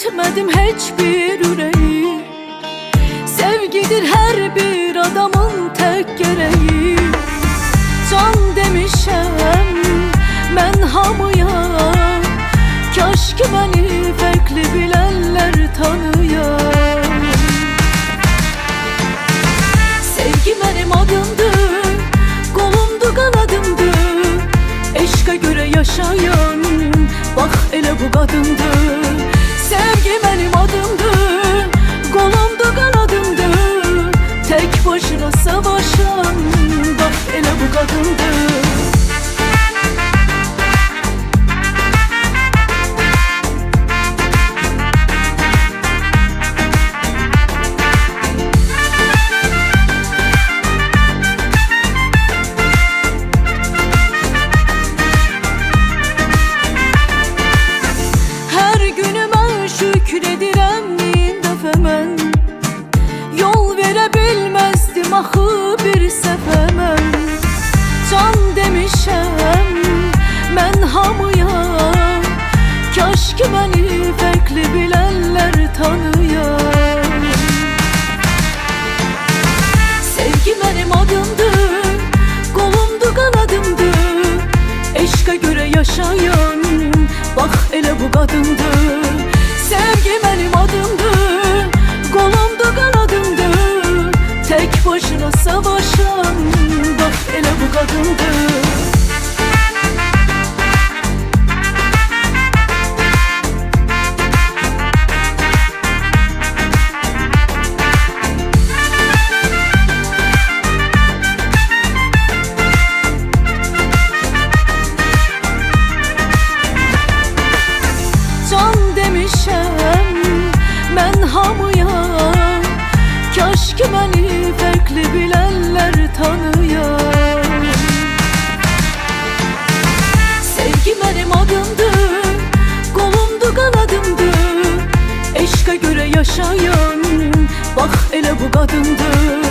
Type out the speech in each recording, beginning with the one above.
Dikmedim hiçbir yüreği. Sevgidir her bir adamın tek gereği. Can demişem ben hamıya. Kaş ki beni farklı bilenler tanıya. Sevgi benim adımdır Kolumdu kanadımdı. Eşka göre yaşayan Bak ele bu kadındır Sevgi benim adımdır. Kolumdu kanadımdır Tek başına savaşan Bak ele bu kadındır ki beni farklı bilenler tanıya Sevgi benim adımdır Kolumdu kanadımdır Eşka göre yaşayan Bak ele bu kadındır. Sevgi benim adımdır Kolumdu kanadımdır. Tek başına savaşan Bak ele bu kadındır demişem ben hamıya Kaş ki farklı bilenler tanıya Sevgi benim adımdır Kolumdu kanadımdır Eşka göre yaşayan Bak ele bu kadındır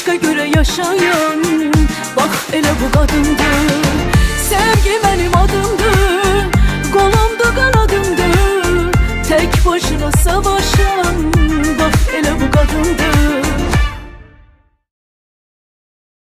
Eşka göre yaşayan Bak ele bu kadındır. Sevgi